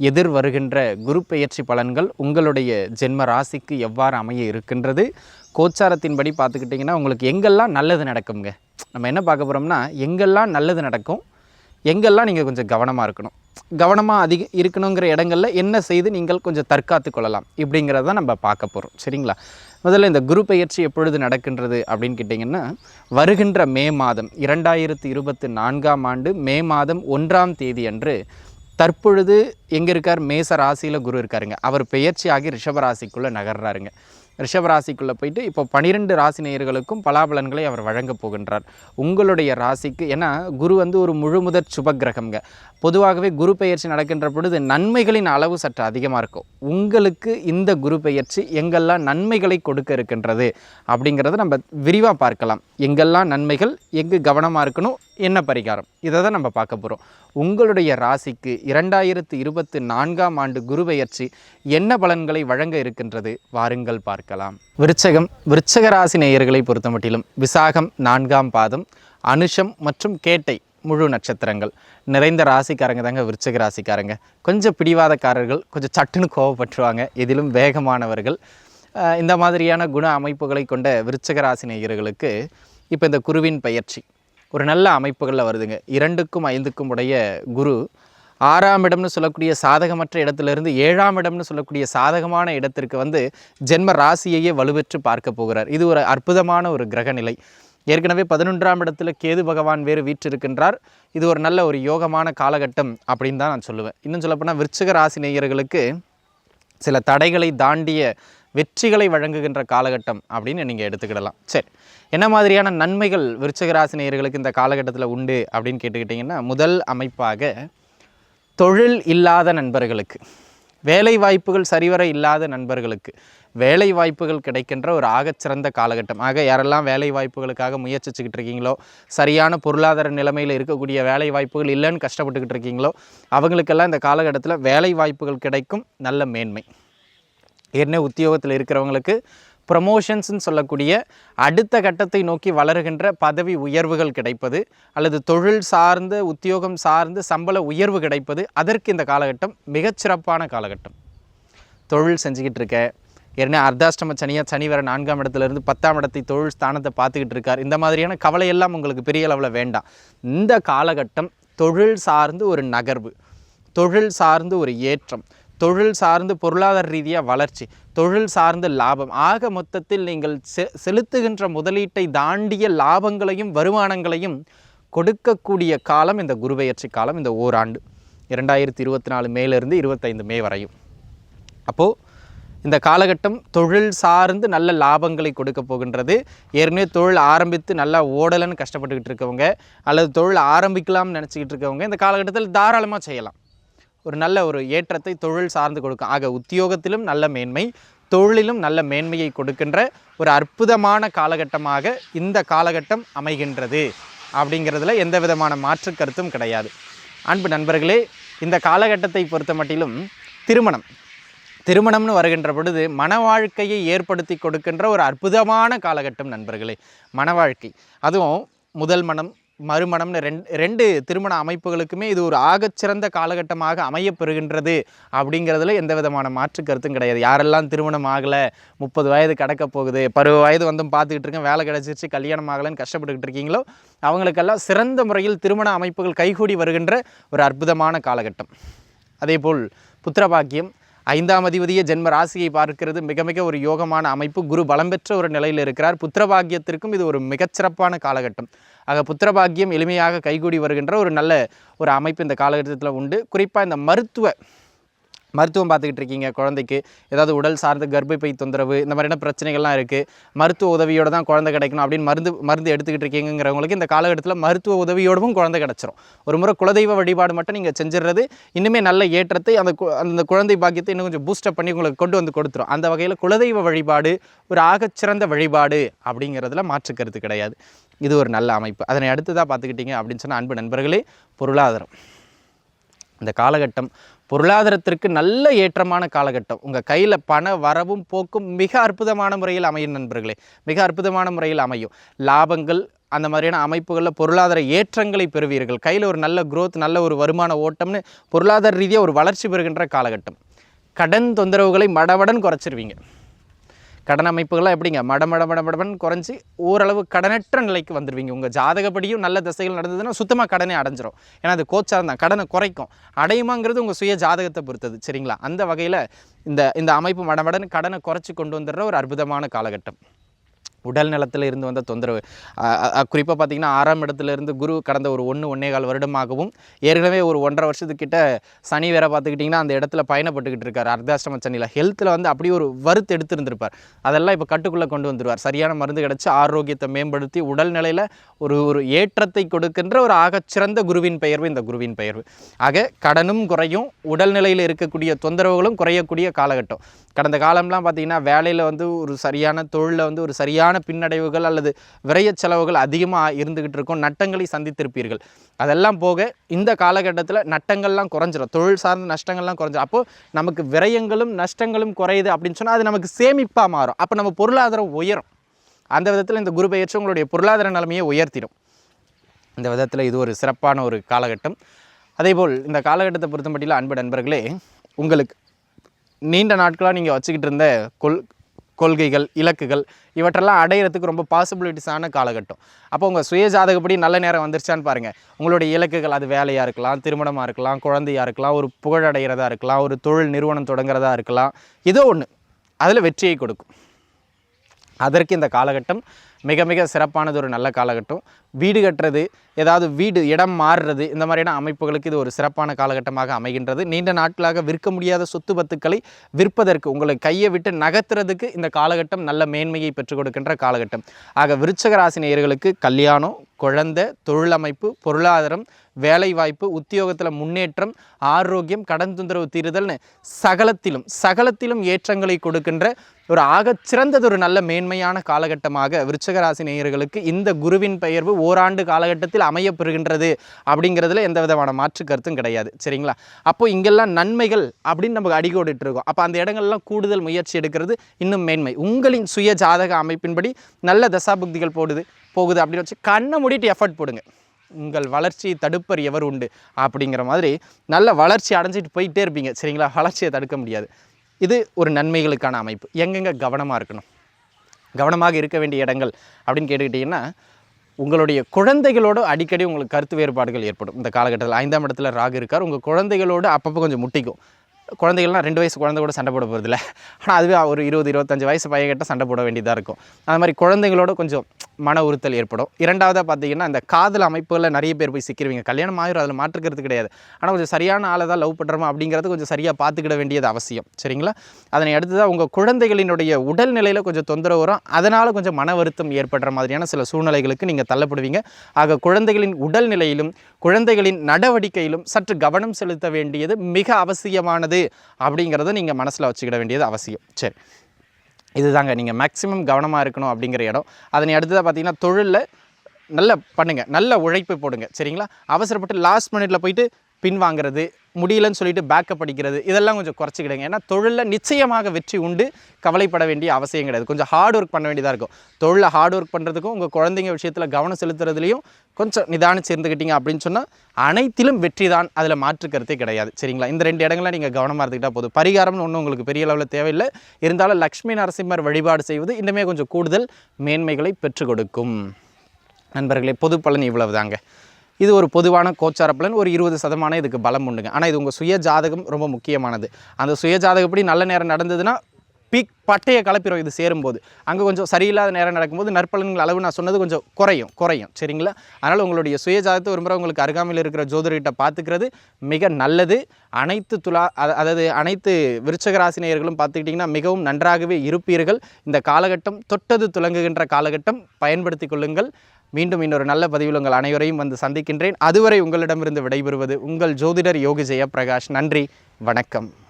எதிர் வருகின்ற குரு பெயர்ச்சி பலன்கள் உங்களுடைய ஜென்ம ராசிக்கு எவ்வாறு அமைய இருக்கின்றது? கோச்சாரத்தின்படி பார்த்துக்கிட்டிங்கன்னா உங்களுக்கு எங்கெல்லாம் நல்லது நடக்குங்க நம்ம என்ன பார்க்க போகிறோம்னா எங்கெல்லாம் நல்லது நடக்கும்? எங்கெல்லாம் நீங்கள் கொஞ்சம் கவனமாக இருக்கணும்? கவனமாக அதிக இருக்கணுங்கிற இடங்களில் என்ன செய்து நீங்கள் கொஞ்சம் தற்காத்து கொள்ளலாம்? இப்படிங்கிறத நம்ம பார்க்க போகிறோம் சரிங்களா? முதல்ல இந்த குரு பெயர்ச்சி எப்பொழுது நடக்கின்றது அப்படின்னு கேட்டிங்கன்னா வருகின்ற மே மாதம் இரண்டாயிரத்தி இருபத்தி நான்காம் ஆண்டு மே மாதம் ஒன்றாம் தேதி அன்று தற்பொழுது எங்கே இருக்கார்? மேச ராசியில் குரு இருக்காருங்க. அவர் பெயர்ச்சி ஆகி ராசிக்குள்ளே நகர்றாருங்க. ரிஷபராசிக்குள்ளே போயிட்டு இப்போ பனிரெண்டு ராசி நேயர்களுக்கும் பலாபலன்களை அவர் வழங்கப் போகின்றார். உங்களுடைய ராசிக்கு ஏன்னா குரு வந்து ஒரு முழுமுதற் சுபக்கிரகம்ங்க. பொதுவாகவே குரு பெயர்ச்சி நடக்கின்ற பொழுது நன்மைகளின் அளவு சற்று அதிகமாக இருக்கும். உங்களுக்கு இந்த குரு பெயர்ச்சி எங்கெல்லாம் நன்மைகளை கொடுக்க இருக்கின்றது அப்படிங்கிறத நம்ம விரிவாக பார்க்கலாம். எங்கெல்லாம் நன்மைகள் எங்கு கவனமாக இருக்கணும் என்ன பரிகாரம்? இதை தான் நம்ம பார்க்க போகிறோம் உங்களுடைய ராசிக்கு இரண்டாயிரத்து இருபத்தி நான்காம் ஆண்டு குருபெயர்ச்சி என்ன பலன்களை வழங்க இருக்கின்றது? வாருங்கள் பார்க்கலாம். விருச்சகம் விருச்சக ராசி நேயர்களை பொறுத்த மட்டிலும் விசாகம் நான்காம் பாதம் அனுஷம் மற்றும் கேட்டை முழு நட்சத்திரங்கள். நிறைந்த ராசிக்காரங்க தாங்க விருச்சக ராசிக்காரங்க. கொஞ்சம் பிடிவாதக்காரர்கள் கொஞ்சம் சட்டுன்னு கோவப்பட்டுருவாங்க. எதிலும் வேகமானவர்கள். இந்த மாதிரியான குண அமைப்புகளை கொண்ட விருச்சக ராசி நேயர்களுக்கு இப்போ இந்த குருவின் பயிற்சி ஒரு நல்ல அமைப்புகளில் வருதுங்க. இரண்டுக்கும் ஐந்துக்கும் உடைய குரு ஆறாம் இடம்னு சொல்லக்கூடிய சாதகமற்ற இடத்துலேருந்து ஏழாம் இடம்னு சொல்லக்கூடிய சாதகமான இடத்திற்கு வந்து ஜென்ம ராசியையே வலுவெற்று பார்க்க போகிறார். இது ஒரு அற்புதமான ஒரு கிரகநிலை ஏற்கனவே பதினொன்றாம் இடத்துல கேது பகவான் வேறு வீற்றிருக்கின்றார். இது ஒரு நல்ல ஒரு யோகமான காலகட்டம் அப்படின்னு தான் நான் சொல்லுவேன். இன்னும் சொல்லப்போனால் விருச்சிக ராசி நேயர்களுக்கு சில தடைகளை தாண்டிய வெற்றிகளை வழங்குகின்ற காலகட்டம் அப்படின்னு நீங்கள் எடுத்துக்கிடலாம். சரி. என்ன மாதிரியான நன்மைகள் விருச்சகராசினியர்களுக்கு இந்த காலகட்டத்தில் உண்டு அப்படின்னு கேட்டுக்கிட்டிங்கன்னா முதல் அமைப்பாக தொழில் இல்லாத நண்பர்களுக்கு வேலை வாய்ப்புகள் சரிவர இல்லாத நண்பர்களுக்கு வேலை வாய்ப்புகள் கிடைக்கின்ற ஒரு ஆகச்சிறந்த காலகட்டம். ஆக யாரெல்லாம் வேலை வாய்ப்புகளுக்காக முயற்சிச்சுக்கிட்டு இருக்கீங்களோ சரியான பொருளாதார நிலைமையில் இருக்கக்கூடிய வேலை வாய்ப்புகள் இல்லைன்னு கஷ்டப்பட்டுக்கிட்டு இருக்கீங்களோ அவங்களுக்கெல்லாம் இந்த காலகட்டத்தில் வேலை வாய்ப்புகள் கிடைக்கும் நல்ல மேன்மை. ஏற்கனவே உத்தியோகத்தில் இருக்கிறவங்களுக்கு ப்ரமோஷன்ஸ்னு சொல்லக்கூடிய அடுத்த கட்டத்தை நோக்கி வளருகின்ற பதவி உயர்வுகள் கிடைப்பது அல்லது தொழில் சார்ந்த உத்தியோகம் சார்ந்து சம்பள உயர்வு கிடைப்பது அதற்கு இந்த காலகட்டம் மிகச்சிறப்பான காலகட்டம். தொழில் செஞ்சுக்கிட்டு இருக்க ஏற்கனவே அர்த்தாஷ்டம சனியாக சனி வர நான்காம் இடத்துல இருந்து பத்தாம் இடத்தை தொழில் ஸ்தானத்தை பார்த்துக்கிட்டு இருக்கார். இந்த மாதிரியான கவலையெல்லாம் உங்களுக்கு பெரிய அளவில் வேண்டாம். இந்த காலகட்டம் தொழில் சார்ந்து ஒரு நகர்வு தொழில் சார்ந்து ஒரு ஏற்றம் தொழில் சார்ந்து பொருளாதார ரீதியாக வளர்ச்சி தொழில் சார்ந்து லாபம். ஆக மொத்தத்தில் நீங்கள் செ செலுத்துகின்ற முதலீட்டை தாண்டிய லாபங்களையும் வருமானங்களையும் கொடுக்கக்கூடிய காலம் இந்த குருபெயர்ச்சி காலம் இந்த ஓராண்டு. இரண்டாயிரத்தி இருபத்தி நாலு மேலிருந்து இருபத்தைந்து மே வரையும். அப்போது இந்த காலகட்டம் தொழில் சார்ந்து நல்ல லாபங்களை கொடுக்க போகின்றது. ஏற்கனவே தொழில் ஆரம்பித்து நல்லா ஓடலைன்னு கஷ்டப்பட்டுக்கிட்டு இருக்கவங்க அல்லது தொழில் ஆரம்பிக்கலாம்னு நினச்சிக்கிட்டு இருக்கவங்க இந்த காலகட்டத்தில் தாராளமாக செய்யலாம். ஒரு நல்ல ஒரு ஏற்றத்தை தொழில் சார்ந்து கொடுக்கும். ஆக உத்தியோகத்திலும் நல்ல மேன்மை தொழிலிலும் நல்ல மேன்மையை கொடுக்கின்ற ஒரு அற்புதமான காலகட்டமாக இந்த காலகட்டம் அமைகின்றது. அப்படிங்கிறதுல எந்த விதமான மாற்று கருத்தும் கிடையாது. அன்பு நண்பர்களே இந்த காலகட்டத்தை பொறுத்த மட்டிலும் திருமணம். திருமணம்னு வருகின்ற பொழுது மன வாழ்க்கையை ஏற்படுத்தி கொடுக்கின்ற ஒரு அற்புதமான காலகட்டம் நண்பர்களே. மன வாழ்க்கை. அதுவும் முதல் மனம் மறுமணம்னு ரெண்டு ரெண்டு திருமண அமைப்புகளுக்குமே இது ஒரு ஆகச்சிறந்த காலகட்டமாக அமையப்பெறுகின்றது அப்படிங்கிறதுல எந்த விதமான மாற்று கருத்தும் கிடையாது. யாரெல்லாம் திருமணம் ஆகலை முப்பது வயது கடக்க போகுது பருவ வயது வந்தும் பார்த்துக்கிட்டு இருக்கேன் வேலை கிடச்சிருச்சு கல்யாணம் ஆகலைன்னு கஷ்டப்பட்டுக்கிட்டு இருக்கீங்களோ அவங்களுக்கெல்லாம் சிறந்த முறையில் திருமண அமைப்புகள் கைகூடி வருகின்ற ஒரு அற்புதமான காலகட்டம். அதேபோல் புத்திரபாக்கியம் ஐந்தாம் அதிபதிய ஜென்ம ராசியை பார்க்கிறது மிக மிக ஒரு யோகமான அமைப்பு. குரு பலம் பெற்ற ஒரு நிலையில் இருக்கிறார். புத்திரபாக்கியத்திற்கும் இது ஒரு மிகச்சிறப்பான காலகட்டம். ஆக புத்திரபாக்கியம் எளிமையாக கைகூடி வருகின்ற ஒரு நல்ல ஒரு அமைப்பு இந்த காலகட்டத்தில் உண்டு. குறிப்பாக இந்த மருத்துவ மருத்துவம் பார்த்துக்கிட்டு இருக்கீங்க குழந்தைக்கு. ஏதாவது உடல் சார்ந்த கர்ப்பப்பை தொந்தரவு இந்த மாதிரியான பிரச்சனைகள்லாம் இருக்குது மருத்துவ உதவியோடு தான் குழந்தை கிடைக்கணும் அப்படின்னு மருந்து மருந்து எடுத்துக்கிட்டு இருக்கீங்கிறவங்களுக்கு இந்த காலகட்டத்தில் மருத்துவ உதவியோடவும் குழந்தை கிடச்சிரும். ஒரு முறை குலதெய்வ வழிபாடு மட்டும் நீங்கள் செஞ்சிடுறது இன்னுமே நல்ல ஏற்றத்தை அந்த கு- அந்த குழந்தை பாக்கியத்தை இன்னும் கொஞ்சம் பூஸ்டப் பண்ணி உங்களுக்கு கொண்டு வந்து கொடுத்துரும். அந்த வகையில் குலதெய்வ வழிபாடு ஒரு ஆகச்சிறந்த வழிபாடு அப்படிங்கிறதுல மாற்று கருத்து கிடையாது. இது ஒரு நல்ல அமைப்பு. அதனை அடுத்ததாக பார்த்துக்கிட்டிங்க அப்படின்னு சொன்னால் அன்பு நண்பர்களே பொருளாதாரம். இந்த காலகட்டம் பொருளாதாரத்திற்கு நல்ல ஏற்றமான காலகட்டம். உங்கள் கையில் பண வரவும் போக்கும் மிக அற்புதமான முறையில் அமையும் நண்பர்களே. மிக அற்புதமான முறையில் அமையும். லாபங்கள் அந்த மாதிரியான அமைப்புகளில் பொருளாதார ஏற்றங்களை பெறுவீர்கள். கையில் ஒரு நல்ல குரோத் நல்ல ஒரு வருமான ஓட்டம்னு பொருளாதார ரீதியாக ஒரு வளர்ச்சி பெறுகின்ற காலகட்டம். கடன் தொந்தரவுகளை மடவடன் குறைச்சிருவீங்க. கடன் அமைப்புகள்லாம் எப்படிங்க? மட மட மட மடமன் குறைஞ்சி ஓரளவு கடனற்ற நிலைக்கு வந்துடுவீங்க உங்கள் ஜாதகப்படியும் நல்ல திசைகள் நடந்ததுன்னா சுத்தமாக கடனே அடைஞ்சிரும். ஏன்னா அது கோச்சாரம் தான். கடனை குறைக்கும். அடையுமாங்கிறது உங்கள் சுய ஜாதகத்தை பொறுத்தது. சரிங்களா? அந்த வகையில் இந்த இந்த அமைப்பு மடமடன் கடனை குறைச்சி கொண்டு வந்துடுற ஒரு அற்புதமான காலகட்டம். உடல் நலத்தில் இருந்து வந்த தொந்தரவு. குறிப்பாக பார்த்தீங்கன்னா ஆறாம் இடத்துல இருந்து குரு கடந்த ஒரு ஒன்று ஒன்றே கால் வருடமாகவும் ஏற்கனவே ஒரு ஒன்றரை வருஷத்துக்கிட்ட சனி வேற பார்த்துக்கிட்டிங்கன்னா அந்த இடத்துல பயணப்பட்டுக்கிட்டு இருக்கார். அர்த்தாஷ்டம சனியில். ஹெல்த்தில் வந்து அப்படி ஒரு வறுத்து எடுத்திருந்திருப்பார். அதெல்லாம் இப்போ கட்டுக்குள்ளே கொண்டு வந்துடுவார் சரியான மருந்து கிடச்சி ஆரோக்கியத்தை மேம்படுத்தி உடல்நிலையில் ஒரு ஒரு ஏற்றத்தை கொடுக்கின்ற ஒரு ஆகச்சிறந்த குருவின் பெயர்வு இந்த குருவின் பெயர்வு. ஆக கடனும் குறையும் உடல்நிலையில் இருக்கக்கூடிய தொந்தரவுகளும் குறையக்கூடிய காலகட்டம். கடந்த காலம்லாம் பார்த்தீங்கன்னா வேலையில் வந்து ஒரு சரியான தொழிலில் வந்து ஒரு சரியான பின்னடைவுகள் அல்லது விரைய செலவுகள் அதிகமாக இருந்துக்கிட்டு இருக்கும். நட்டங்களை சந்தித்திருப்பீர்கள். அதெல்லாம் போக இந்த காலகட்டத்தில் நட்டங்கள்லாம் குறைஞ்சிரும். தொழில் சார்ந்த நஷ்டங்கள்லாம் குறைஞ்சிரும். அப்போது நமக்கு விரயங்களும் நஷ்டங்களும் குறையுது அப்படின்னு சொன்னால் அது நமக்கு சேமிப்பாக மாறும். அப்போ நம்ம பொருளாதாரம் உயரும். அந்த விதத்தில் இந்த குரு பெயர்ச்சி உங்களுடைய பொருளாதார நிலைமையை உயர்த்திடும். இந்த விதத்தில் இது ஒரு சிறப்பான ஒரு காலகட்டம். அதேபோல் இந்த காலகட்டத்தை பொறுத்தமட்டியில் அன்பு நண்பர்களே உங்களுக்கு நீண்ட நாட்களாக நீங்கள் வச்சுக்கிட்டு இருந்த கொள் கொள்கைகள் இலக்குகள் இவற்றெல்லாம் அடையிறதுக்கு ரொம்ப பாசிபிலிட்டிஸான காலகட்டம். அப்போ உங்கள் சுய ஜாதகப்படி நல்ல நேரம் வந்துருச்சான்னு பாருங்கள் உங்களுடைய இலக்குகள் அது வேலையாக இருக்கலாம் திருமணமாக இருக்கலாம் குழந்தையாக இருக்கலாம் ஒரு புகழடைகிறதா இருக்கலாம் ஒரு தொழில் நிறுவனம் தொடங்குறதா இருக்கலாம் ஏதோ ஒன்று அதில் வெற்றியை கொடுக்கும். அதற்கு இந்த காலகட்டம் மிக மிக சிறப்பானது ஒரு நல்ல காலகட்டம். வீடு கட்டுறது ஏதாவது வீடு இடம் மாறுறது இந்த மாதிரியான அமைப்புகளுக்கு இது ஒரு சிறப்பான காலகட்டமாக அமைகின்றது. நீண்ட நாட்களாக விற்க முடியாத சொத்து பத்துக்களை விற்பதற்கு உங்களை கையை விட்டு நகர்த்துறதுக்கு இந்த காலகட்டம் நல்ல மேன்மையை பெற்றுக் கொடுக்கின்ற காலகட்டம். ஆக விருச்சக ராசி நேயர்களுக்கு கல்யாணம் குழந்தை தொழிலமைப்பு பொருளாதாரம் வேலைவாய்ப்பு உத்தியோகத்தில் முன்னேற்றம் ஆரோக்கியம் கடன் தொந்தரவு தீருதல்னு சகலத்திலும் சகலத்திலும் ஏற்றங்களை கொடுக்கின்ற ஒரு ஆகச்சிறந்தது ஒரு நல்ல மேன்மையான காலகட்டமாக விருச்சகராசி நேயர்களுக்கு இந்த குருவின் பெயர்வு ஓராண்டு காலகட்டத்தில் அமையப்பெறுகின்றது அப்படிங்கிறதுல எந்த விதமான மாற்று கருத்தும் கிடையாது. சரிங்களா? அப்போ இங்கெல்லாம் நன்மைகள் அப்படின்னு நமக்கு அடிக்கோடிட்டு இருக்கோம் அப்போ அந்த இடங்கள்லாம் கூடுதல் முயற்சி எடுக்கிறது இன்னும் மேன்மை. உங்களின் சுய ஜாதக அமைப்பின்படி நல்ல தசாபுக்திகள் போடுது போகுது அப்படின்னு வச்சு கண்ணை மூடிட்டு எஃபர்ட் போடுங்க. உங்கள் வளர்ச்சியை தடுப்பர் எவர் உண்டு? அப்படிங்கிற மாதிரி நல்ல வளர்ச்சி அடைஞ்சிட்டு போயிட்டே இருப்பீங்க. சரிங்களா? வளர்ச்சியை தடுக்க முடியாது. இது ஒரு நன்மைகளுக்கான அமைப்பு. எங்கெங்கே கவனமாக இருக்கணும்? கவனமாக இருக்க வேண்டிய இடங்கள் அப்படின்னு கேட்டுக்கிட்டிங்கன்னா உங்களுடைய குழந்தைகளோடு அடிக்கடி உங்களுக்கு கருத்து வேறுபாடுகள் ஏற்படும். இந்த காலகட்டத்தில் ஐந்தாம் இடத்துல ராகு இருக்கார். உங்கள் குழந்தைகளோடு அப்பப்போ கொஞ்சம் முட்டிக்கும். குழந்தைகள்லாம் ரெண்டு வயசு குழந்தை கூட சண்டை போட போகிறதில்ல ஆனால் அதுவே ஒரு இருபது இருபத்தஞ்சு வயசு பையன்கிட்ட சண்டை போட வேண்டியதாக இருக்கும். அந்த மாதிரி குழந்தைங்களோட கொஞ்சம் மன உறுத்தல் ஏற்படும். இரண்டாவதாக பார்த்தீங்கன்னா இந்த காதல் அமைப்புகளில் நிறைய பேர் போய் சிக்கிருவீங்க. கல்யாணம் ஆயிரும் அதில் மாற்றுக்கிறது கிடையாது. ஆனால் கொஞ்சம் சரியான ஆளை தான் லவ் பண்ணுறோமா அப்படிங்கிறது கொஞ்சம் சரியாக பார்த்துக்கிட வேண்டியது அவசியம். சரிங்களா? அதனை அடுத்ததாக உங்கள் குழந்தைகளினுடைய உடல்நிலையில் கொஞ்சம் தொந்தரவு வரும். அதனால் கொஞ்சம் மன வருத்தம் ஏற்படுற மாதிரியான சில சூழ்நிலைகளுக்கு நீங்கள் தள்ளப்படுவீங்க. ஆக குழந்தைகளின் உடல்நிலையிலும் குழந்தைகளின் நடவடிக்கையிலும் சற்று கவனம் செலுத்த வேண்டியது மிக அவசியமானது அப்படிங்கிறத நீங்கள் மனசில் வச்சுக்கிட வேண்டியது அவசியம். சரி. இதுதாங்க. நீங்கள் மேக்ஸிமம் கவனமாக இருக்கணும் அப்படிங்கிற இடம். அதனை அடுத்ததாக பார்த்தீங்கன்னா தொழிலில் நல்ல பண்ணுங்கள் நல்ல உழைப்பு போடுங்க. சரிங்களா? அவசரப்பட்டு லாஸ்ட் மினிட்ல போயிட்டு பின் வாங்குறது முடியலன்னு சொல்லிட்டு பேக்கப் அடிக்கிறது இதெல்லாம் கொஞ்சம் குறைச்சிக்கிடுங்க. ஏன்னா தொழிலில் நிச்சயமாக வெற்றி உண்டு கவலைப்பட வேண்டிய அவசியம் கிடையாது. கொஞ்சம் ஹார்ட் ஒர்க் பண்ண வேண்டியதாக இருக்கும். தொழிலில் ஹார்ட் ஒர்க் பண்ணுறதுக்கும் உங்கள் குழந்தைங்க விஷயத்தில் கவனம் செலுத்துறதுலையும் கொஞ்சம் நிதானிச்சு இருந்துக்கிட்டீங்க அப்படின்னு சொன்னால் அனைத்திலும் வெற்றி தான் அதில் மாற்று கருத்தே கிடையாது. சரிங்களா? இந்த ரெண்டு இடங்களை நீங்கள் கவனமாக இருந்துக்கிட்டால் போதும். பரிகாரம்னு ஒன்றும் உங்களுக்கு பெரிய அளவில் தேவையில்லை. இருந்தாலும் லக்ஷ்மி நரசிம்மர் வழிபாடு செய்வது இன்னுமே கொஞ்சம் கூடுதல் மேன்மைகளை பெற்றுக் கொடுக்கும். நண்பர்களே பொது பலன் இவ்வளவு தாங்க இது ஒரு பொதுவான கோச்சார பலன் ஒரு இருபது சதமான இதுக்கு பலம் உண்டுங்க. ஆனால் இது உங்கள் சுய ஜாதகம் ரொம்ப முக்கியமானது. அந்த சுய ஜாதகப்படி நல்ல நேரம் நடந்ததுன்னா பீக் பட்டையை கலப்பிடும் இது சேரும்போது. அங்கே கொஞ்சம் சரியில்லாத நேரம் நடக்கும்போது நற்பலன்கள் அளவு நான் சொன்னது கொஞ்சம் குறையும் குறையும். சரிங்களா? அதனால் உங்களுடைய சுய ஜாதகத்தை ஒரு முறை உங்களுக்கு அருகாமையில் இருக்கிற ஜோதிடர்கிட்ட பார்த்துக்கிறது மிக நல்லது. அனைத்து துலா அத- அதாவது அனைத்து விருச்சகராசினியர்களும் பார்த்துக்கிட்டிங்கன்னா மிகவும் நன்றாகவே இருப்பீர்கள். இந்த காலகட்டம் தொட்டது துலங்குகின்ற காலகட்டம் பயன்படுத்தி கொள்ளுங்கள். மீண்டும் இன்னொரு நல்ல பதிவில் உங்கள் அனைவரையும் வந்து சந்திக்கின்றேன். அதுவரை உங்களிடமிருந்து விடைபெறுவது உங்கள் ஜோதிடர் யோகி ஜெயபிரகாஷ் நன்றி வணக்கம்.